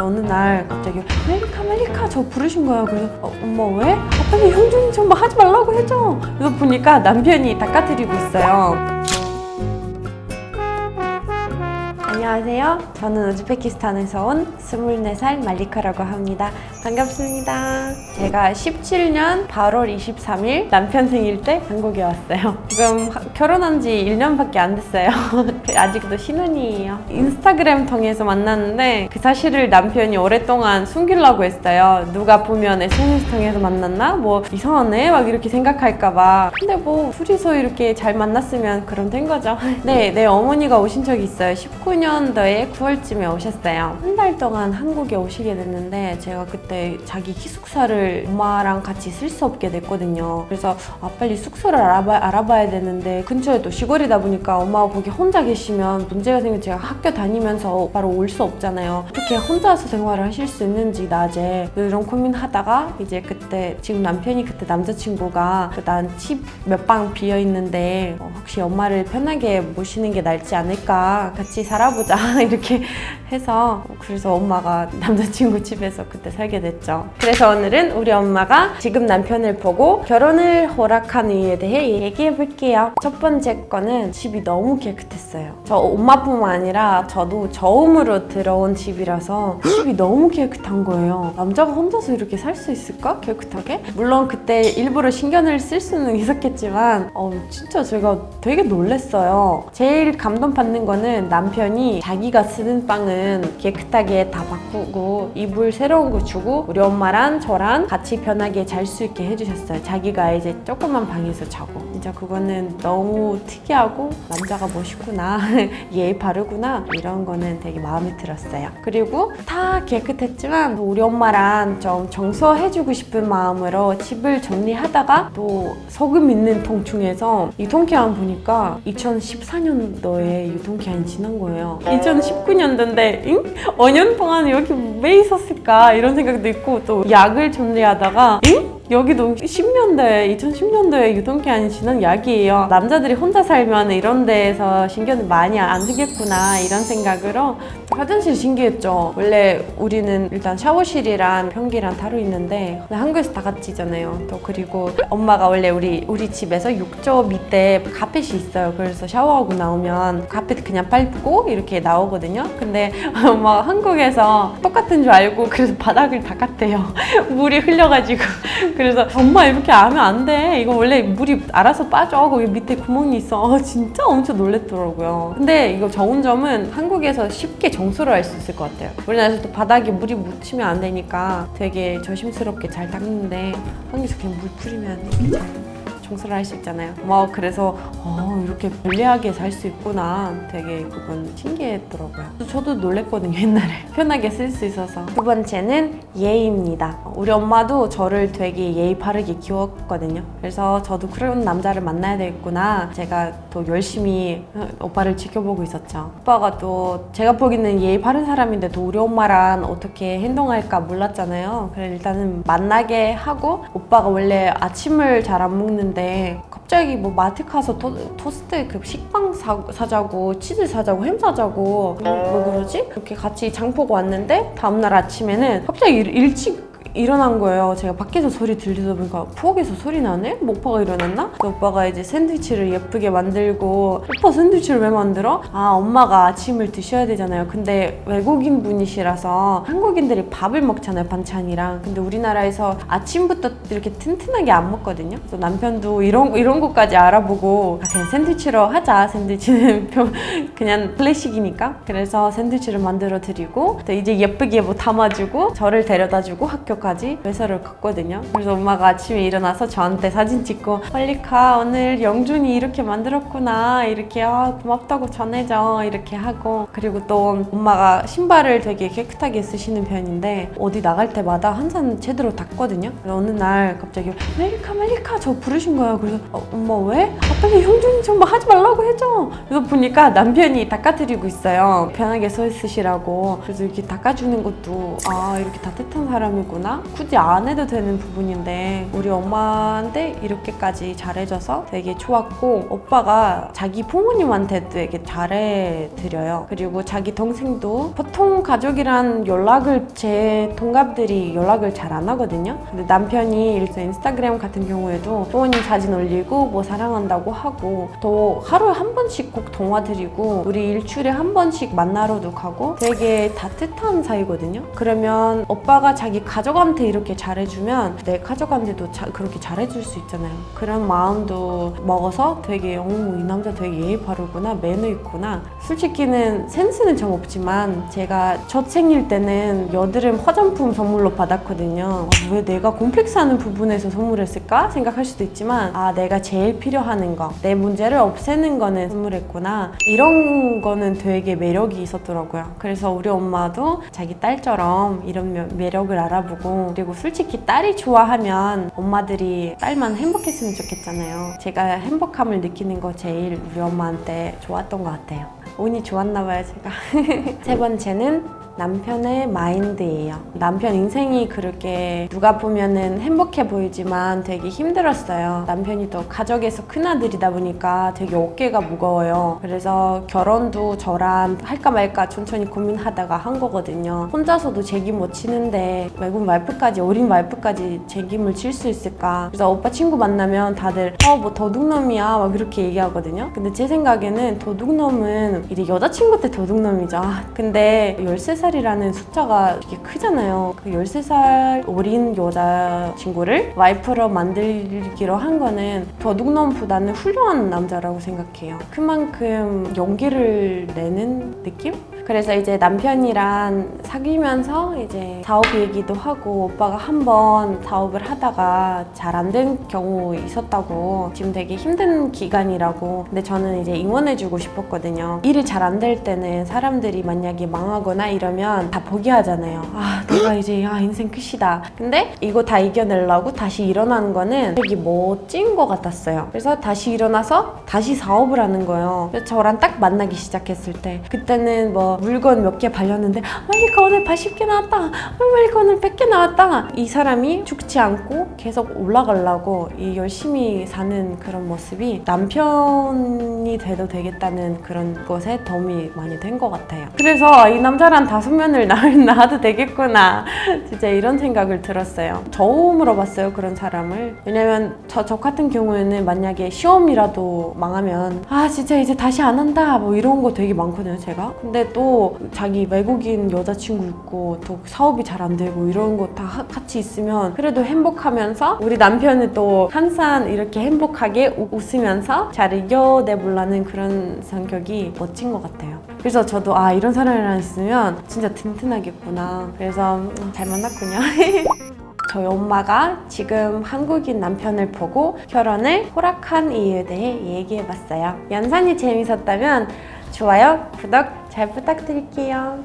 어느 날 갑자기 멜리카 멜리카 저 부르신 거예요. 그래서 어, 엄마 왜? 아빠는 형준이 정말 하지 말라고 해줘. 그래서 보니까 남편이 닦아드리고 있어요. 안녕하세요. 저는 우즈베키스탄에서 온 24살 말리카라고 합니다. 반갑습니다. 제가 17년 8월 23일 남편 생일 때 한국에 왔어요. 지금 하- 결혼한 지 1년밖에 안 됐어요. 아직도 신혼이에요. 인스타그램 통해서 만났는데 그 사실을 남편이 오랫동안 숨기려고 했어요. 누가 보면 SNS 통해서 만났나? 뭐 이상하네? 막 이렇게 생각할까봐. 근데 뭐 둘이서 이렇게 잘 만났으면 그럼 된 거죠. 네, 내 어머니가 오신 적이 있어요. 19년 도에 9월쯤에 오셨어요. 한 달 동안 한국에 오시게 됐는데 제가 그때 자기 기숙사를 엄마랑 같이 쓸 수 없게 됐거든요. 그래서 아, 빨리 숙소를 알아봐, 알아봐야 되는데 근처에 또 시골이다 보니까 엄마가 거기 혼자 계시면 문제가 생겨 제가 학교 다니면서 바로 올 수 없잖아요. 어떻게 혼자서 생활을 하실 수 있는지 낮에 이런 고민하다가 이제 그때 지금 남편이 그때 남자친구가 그난집 몇 방 비어 있는데 어, 혹시 엄마를 편하게 모시는 게 낫지 않을까 같이 살아보 자 이렇게 해서 그래서 엄마가 남자친구 집에서 그때 살게 됐죠. 그래서 오늘은 우리 엄마가 지금 남편을 보고 결혼을 허락한 이유에 대해 얘기해 볼게요. 첫 번째 거는 집이 너무 깨끗했어요. 저 엄마뿐만 아니라 저도 처음으로 들어온 집이라서 집이 너무 깨끗한 거예요. 남자가 혼자서 이렇게 살 수 있을까? 깨끗하게? 물론 그때 일부러 신경을 쓸 수는 있었겠지만 어, 진짜 제가 되게 놀랬어요. 제일 감동받는 거는 남편이 자기가 쓰는 빵은 깨끗하게 다 바꾸고 이불 새로운 거 주고 우리 엄마랑 저랑 같이 편하게 잘 수 있게 해주셨어요. 자기가 이제 조그만 방에서 자고 진짜 그거는 너무 특이하고 남자가 멋있구나 예의 바르구나 이런 거는 되게 마음에 들었어요. 그리고 다 깨끗했지만 우리 엄마랑 좀 청소해주고 싶은 마음으로 집을 정리하다가 또 소금 있는 통 중에서 유통기한 보니까 2014년도에 유통기한이 지난 거예요. 2019년도인데 응? 5년 동안 여기 왜 있었을까 이런 생각도 있고 또 약을 정리하다가 응? 여기도 10년도에 2010년도에 유통기한이 지난 약이에요. 남자들이 혼자 살면 이런 데에서 신경을 많이 안 쓰겠구나 이런 생각으로 화장실 신기했죠. 원래 우리는 일단 샤워실이랑 변기랑 따로 있는데 한국에서 다 같이잖아요. 또 그리고 엄마가 원래 우리 우리 집에서 6조 밑에 카펫이 있어요. 그래서 샤워하고 나오면 카펫 그냥 밟고 이렇게 나오거든요. 근데 엄마가 한국에서 똑같은 줄 알고 그래서 바닥을 닦았대요. 물이 흘려가지고 그래서 엄마 이렇게 하면 안 돼. 이거 원래 물이 알아서 빠져. 거기 밑에 구멍이 있어. 어, 진짜 엄청 놀랬더라고요. 근데 이거 좋은 점은 한국에서 쉽게 정수를 할 수 있을 것 같아요. 우리나라에서 또 바닥에 물이 묻히면 안 되니까 되게 조심스럽게 잘 닦는데 한국에서 그냥 물 뿌리면 잘 청소를 할 수 있잖아요. 뭐 그래서 어, 이렇게 편리하게 살 수 있구나. 되게 그건 신기했더라고요. 저도 놀랬거든요 옛날에 편하게 쓸 수 있어서. 두 번째는 예의입니다. 우리 엄마도 저를 되게 예의 바르게 키웠거든요. 그래서 저도 그런 남자를 만나야 되겠구나. 제가 또 열심히 어, 오빠를 지켜보고 있었죠. 오빠가 또 제가 보기에는 예의 바른 사람인데 또 우리 엄마랑 어떻게 행동할까 몰랐잖아요. 그래 일단은 만나게 하고 오빠가 원래 아침을 잘 안 먹는 데 갑자기 뭐 마트 가서 토, 토스트 그 식빵 사, 사자고 치즈 사자고 햄 사자고 뭐 그러지? 이렇게 같이 장 보고 왔는데 다음날 아침에는 갑자기 일, 일찍 일어난 거예요. 제가 밖에서 소리 들리다 보니까 부엌에서 소리 나네? 뭐 오빠가 일어났나? 오빠가 이제 샌드위치를 예쁘게 만들고 오빠 샌드위치를 왜 만들어? 아 엄마가 아침을 드셔야 되잖아요. 근데 외국인 분이시라서 한국인들이 밥을 먹잖아요 반찬이랑. 근데 우리나라에서 아침부터 이렇게 튼튼하게 안 먹거든요. 그래서 남편도 이런 이런 것까지 알아보고 아, 그냥 샌드위치로 하자. 샌드위치는 좀 그냥 클래식이니까. 그래서 샌드위치를 만들어 드리고 또 이제 예쁘게 뭐 담아주고 저를 데려다주고 학교 까지 회사를 갔거든요. 그래서 엄마가 아침에 일어나서 저한테 사진 찍고 빨리 가 오늘 영준이 이렇게 만들었구나 이렇게 아, 고맙다고 전해줘 이렇게 하고 그리고 또 엄마가 신발을 되게 깨끗하게 쓰시는 편인데 어디 나갈 때마다 항상 제대로 닦거든요. 어느 날 갑자기 멜리카 멜리카 저 부르신 거예요. 그래서 어, 엄마 왜? 아빠는 형준이 정말 하지 말라고 해줘. 그래서 보니까 남편이 닦아드리고 있어요. 편하게 서 있으시라고. 그래서 이렇게 닦아주는 것도 아 이렇게 따뜻한 사람이구나 굳이 안 해도 되는 부분인데 우리 엄마한테 이렇게까지 잘해줘서 되게 좋았고 오빠가 자기 부모님한테도 되게 잘해드려요. 그리고 자기 동생도 보통 가족이란 연락을 제 동갑들이 연락을 잘 안 하거든요. 근데 남편이 일단 인스타그램 같은 경우에도 부모님 사진 올리고 뭐 사랑한다고 하고 또 하루에 한 번씩 꼭 통화 드리고 우리 일주일에 한 번씩 만나러도 가고 되게 따뜻한 사이거든요. 그러면 오빠가 자기 가족 한테 이렇게 잘해주면 내 가족한테도 자- 그렇게 잘해줄 수 있잖아요. 그런 마음도 먹어서 되게 어머 이 남자 되게 예의 바르구나 매너 있구나. 솔직히는 센스는 좀 없지만 제가 첫 생일 때는 여드름 화장품 선물로 받았거든요. 아, 왜 내가 콤플렉스하는 부분에서 선물했을까 생각할 수도 있지만 아 내가 제일 필요하는 거 내 문제를 없애는 거는 선물했구나 이런 거는 되게 매력이 있었더라고요. 그래서 우리 엄마도 자기 딸처럼 이런 매- 매력을 알아보고 그리고 솔직히 딸이 좋아하면 엄마들이 딸만 행복했으면 좋겠잖아요. 제가 행복함을 느끼는 거 제일 우리 엄마한테 좋았던 것 같아요. 운이 좋았나 봐요, 제가. 세 번째는 남편의 마인드예요. 남편 인생이 그렇게 누가 보면은 행복해 보이지만 되게 힘들었어요. 남편이 또 가족에서 큰아들이다 보니까 되게 어깨가 무거워요. 그래서 결혼도 저랑 할까 말까 천천히 고민하다가 한 거거든요. 혼자서도 책임 못 지는데 외국 와이프까지 어린 와이프까지 책임을 질 수 있을까? 그래서 오빠 친구 만나면 다들 어 뭐 도둑놈이야 막 그렇게 얘기하거든요. 근데 제 생각에는 도둑놈은 이제 여자친구 때 도둑놈이죠. 아, 근데 13살 이라는 숫자가 되게 크잖아요. 그 13살 어린 여자친구를 와이프로 만들기로 한 거는 도둑놈보다는 훌륭한 남자라고 생각해요. 그만큼 용기를 내는 느낌? 그래서 이제 남편이랑 사귀면서 이제 사업 얘기도 하고 오빠가 한번 사업을 하다가 잘 안 된 경우 있었다고 지금 되게 힘든 기간이라고. 근데 저는 이제 응원해주고 싶었거든요. 일이 잘 안 될 때는 사람들이 만약에 망하거나 이러면 다 포기하잖아요. 아 내가 이제 아 인생 끝이다. 근데 이거 다 이겨내려고 다시 일어나는 거는 되게 멋진 것 같았어요. 그래서 다시 일어나서 다시 사업을 하는 거예요. 그래서 저랑 딱 만나기 시작했을 때. 그때는 뭐 물건 몇 개 발렸는데 말리카 오늘 80개 나왔다. 말리카 오늘 100개 나왔다. 이 사람이 죽지 않고 계속 올라가려고 이 열심히 사는 그런 모습이 남편이 돼도 되겠다는 그런 것에 도움이 많이 된 것 같아요. 그래서 이 남자랑 다섯 면을 낳아도 되겠구나. 진짜 이런 생각을 들었어요. 처음으로 봤어요 그런 사람을. 왜냐면 저, 저 같은 경우에는 만약에 시험이라도 망하면 아 진짜 이제 다시 안 한다. 뭐 이런 거 되게 많거든요 제가. 근데 또 자기 외국인 여자친구 있고 또 사업이 잘 안 되고 이런 거 다 같이 있으면 그래도 행복하면서 우리 남편은 또 항상 이렇게 행복하게 우- 웃으면서 잘 이겨내보려는 그런 성격이 멋진 것 같아요. 그래서 저도 아 이런 사람이랑 있으면 진짜 든든하겠구나. 그래서 음, 잘 만났군요. 저희 엄마가 지금 한국인 남편을 보고 결혼을 허락한 이유에 대해 얘기해봤어요. 영상이 재밌었다면 좋아요, 구독 잘 부탁드릴게요.